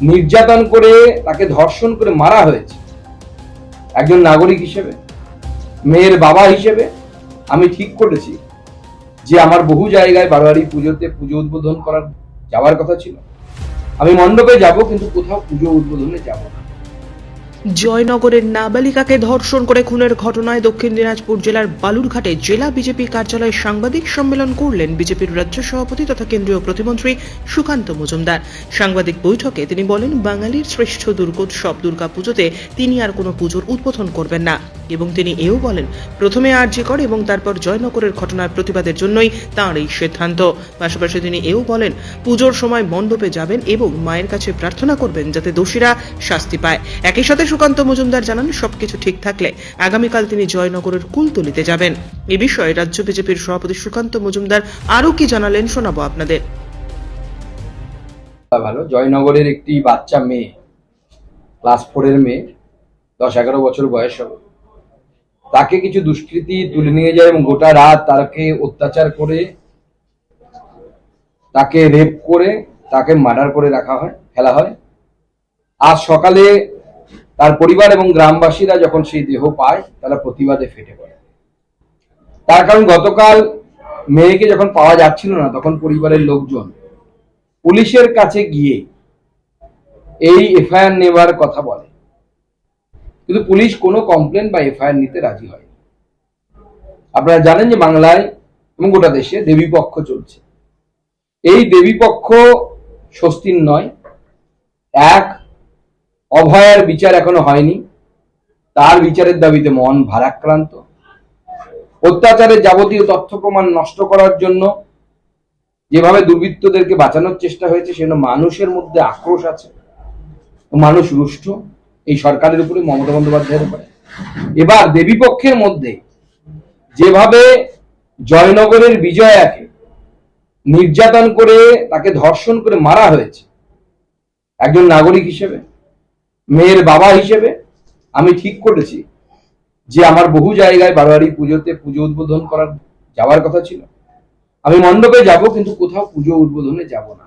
নির্যাতন করে তাকে ধর্ষণ করে মারা হয়েছে। একজন নাগরিক হিসেবে, মেয়ের বাবা হিসেবে আমি ঠিক করেছি যে আমার বহু জায়গায় বারোয়ারি পুজোতে পুজো উদ্বোধন করার যাওয়ার কথা ছিল। আমি মণ্ডপে যাব কিন্তু কোথাও পুজো উদ্বোধনে যাব না। জয়নগরের নাবালিকাকে ধর্ষণ করে খুনের ঘটনায় দক্ষিণ দিনাজপুর জেলার বালুরঘাটে জেলা বিজেপি কার্যালয়ে সাংবাদিক সম্মেলন করলেন বিজেপির রাজ্য সভাপতি তথা কেন্দ্রীয় প্রতিমন্ত্রী সুকান্ত মজুমদার। সাংবাদিক বৈঠকে তিনি বলেন, বাঙালির শ্রেষ্ঠ দুর্গোৎসব দুর্গাপুজোতে তিনি আর কোনো পুজোর উদ্বোধন করবেন না। এবং তিনি এও বলেন, প্রথমে আরজিকর এবং তারপর জয়নগরের ঘটনার প্রতিবাদের জন্যই তাঁর এই সিদ্ধান্ত। পাশাপাশি তিনি এও বলেন, পুজোর সময় মণ্ডপে যাবেন এবং মায়ের কাছে প্রার্থনা করবেন যাতে দোষীরা শাস্তি পায়। একই সাথে সুকান্ত মজুমদার জানান, সবকিছু ঠিক থাকলে আগামীকাল তিনি জয়নগরের কুলতলিতে যাবেন। এ বিষয়ে রাজ্য বিজেপির সভাপতি সুকান্ত মজুমদার আরও কি জানালেন শোনাবো আপনাদের। ভালো। জয়নগরের একটি বাচ্চা মেয়ে ক্লাস ফোরের মেয়ে, দশ এগারো বছর বয়স হবে। তাকে কিছু দুষ্কৃতী তুলে নিয়ে যায় এবং গোটা রাত তাকে অত্যাচার করে, তাকে রেপ করে, তাকে মার্ডার করে রাখা হয়, ফেলা হয়। আজ সকালে তার পরিবার এবং গ্রামবাসীরা যখন সেই দেহ পায়, তারা প্রতিবাদে ফেটে পড়ে। তার কারণ গতকাল মেয়েকে যখন পাওয়া যাচ্ছিল না, তখন পরিবারের লোকজন পুলিশের কাছে গিয়ে এই এফআইআর নেওয়ার কথা বলে। কিন্তু পুলিশ কোনো কমপ্লেন বা এফআইআর নিতে রাজি হয় আপনারা জানেন যে বাংলায় এবং গোটা দেশে দেবীপক্ষ চলছে। এই দেবীপক্ষ স্বস্তির নয়। এক, অভয়ার বিচার এখনও হয়নি। তার বিচারের দাবিতে মন ভারাক্রান্ত। অত্যাচারের যাবতীয় তথ্য প্রমাণ নষ্ট করার জন্য যেভাবে দুর্বৃত্তদেরকে বাঁচানোর চেষ্টা হয়েছে সেজন্য মানুষের মধ্যে আক্রোশ আছে। মানুষ রুষ্ট। এই সরকারের উপরে মমতা বন্দ্যোপাধ্যায়ের উপরে। এবার দেবীপক্ষের মধ্যে যেভাবে জয়নগরের বিজয়াকে নির্যাতন করে তাকে ধর্ষণ করে মারা হয়েছে, একজন নাগরিক হিসেবে, মেয়ের বাবা হিসেবে, আমি ঠিক করেছি যে আমার বহু জায়গায় বারোয়ারি পুজোতে পুজো উদ্বোধন করার যাওয়ার কথা ছিল। আমি মণ্ডপে যাব কিন্তু কোথাও পুজো উদ্বোধনে যাব না।